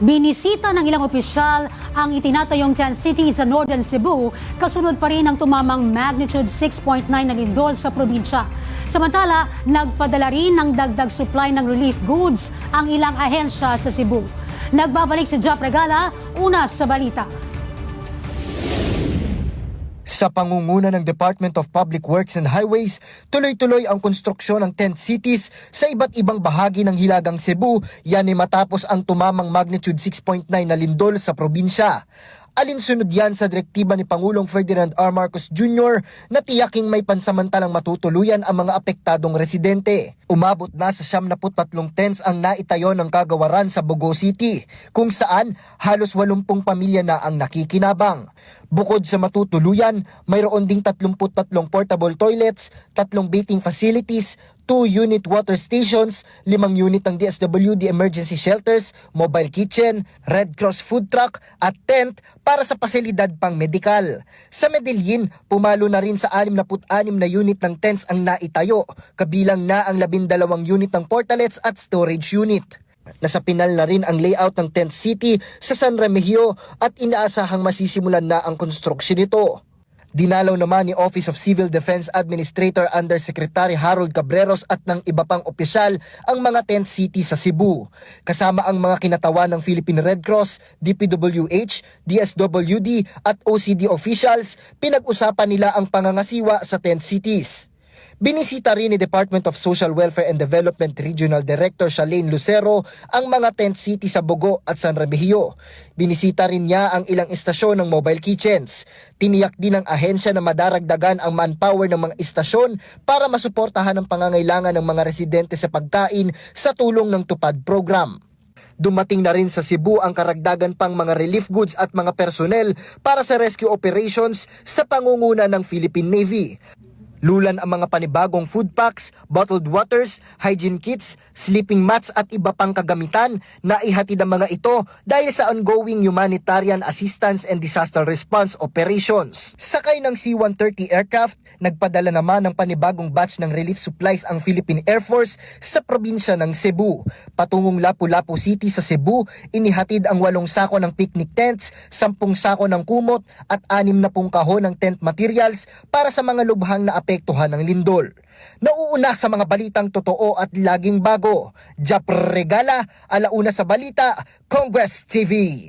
Binisita ng ilang opisyal ang itinatayong tent city sa Northern Cebu, kasunod pa rin ang tumamang magnitude 6.9 na lindol sa probinsya. Samantala, nagpadala rin ng dagdag supply ng relief goods ang ilang ahensya sa Cebu. Nagbabalik si Jap Regala, una sa balita. Sa pangunguna ng Department of Public Works and Highways, tuloy-tuloy ang konstruksyon ng tent cities sa iba't ibang bahagi ng Hilagang Cebu, yan ay matapos ang tumamang magnitude 6.9 na lindol sa probinsya. Alinsunod yan sa direktiba ni Pangulong Ferdinand R. Marcos Jr. na tiyaking may pansamantalang matutuluyan ang mga apektadong residente. Umabot na sa 73 tents ang naitayo ng kagawaran sa Bogo City, kung saan halos 80 pamilya na ang nakikinabang. Bukod sa matutuluyan, mayroon ding 33 portable toilets, tatlong bathing facilities, 2 unit water stations, 5 unit ng DSWD emergency shelters, mobile kitchen, Red Cross food truck at tent para sa pasilidad pang medikal. Sa Medellin, pumalo na rin sa 66 na unit ng tents ang naitayo, kabilang na ang 12 unit ng portalets at storage unit. Nasa pinal na rin ang layout ng tent city sa San Remigio at inaasahang masisimulan na ang konstruksyon nito. Dinalaw naman ni Office of Civil Defense Administrator Undersecretary Harold Cabreros at ng iba pang opisyal ang mga tent city sa Cebu. Kasama ang mga kinatawan ng Philippine Red Cross, DPWH, DSWD at OCD officials, pinag-usapan nila ang pangangasiwa sa tent cities. Binisita rin ni Department of Social Welfare and Development Regional Director Shalane Lucero ang mga tent city sa Bogo at San Remigio. Binisita rin niya ang ilang istasyon ng mobile kitchens. Tiniyak din ng ahensya na madaragdagan ang manpower ng mga istasyon para masuportahan ang pangangailangan ng mga residente sa pagkain sa tulong ng Tupad Program. Dumating na rin sa Cebu ang karagdagan pang mga relief goods at mga personnel para sa rescue operations sa pangunguna ng Philippine Navy. Lulan ang mga panibagong food packs, bottled waters, hygiene kits, sleeping mats at iba pang kagamitan na ihatid ang mga ito dahil sa ongoing humanitarian assistance and disaster response operations. Sakay ng C-130 aircraft, nagpadala naman ng panibagong batch ng relief supplies ang Philippine Air Force sa probinsya ng Cebu. Patungong Lapu-Lapu City sa Cebu, inihatid ang walong sako ng picnic tents, sampung sako ng kumot at anim na pung kahon ng tent materials para sa mga lubhang na apektuhan ng lindol. Nauuna sa mga balitang totoo at laging bago. Jap Regala, alauna sa balita, Congress TV.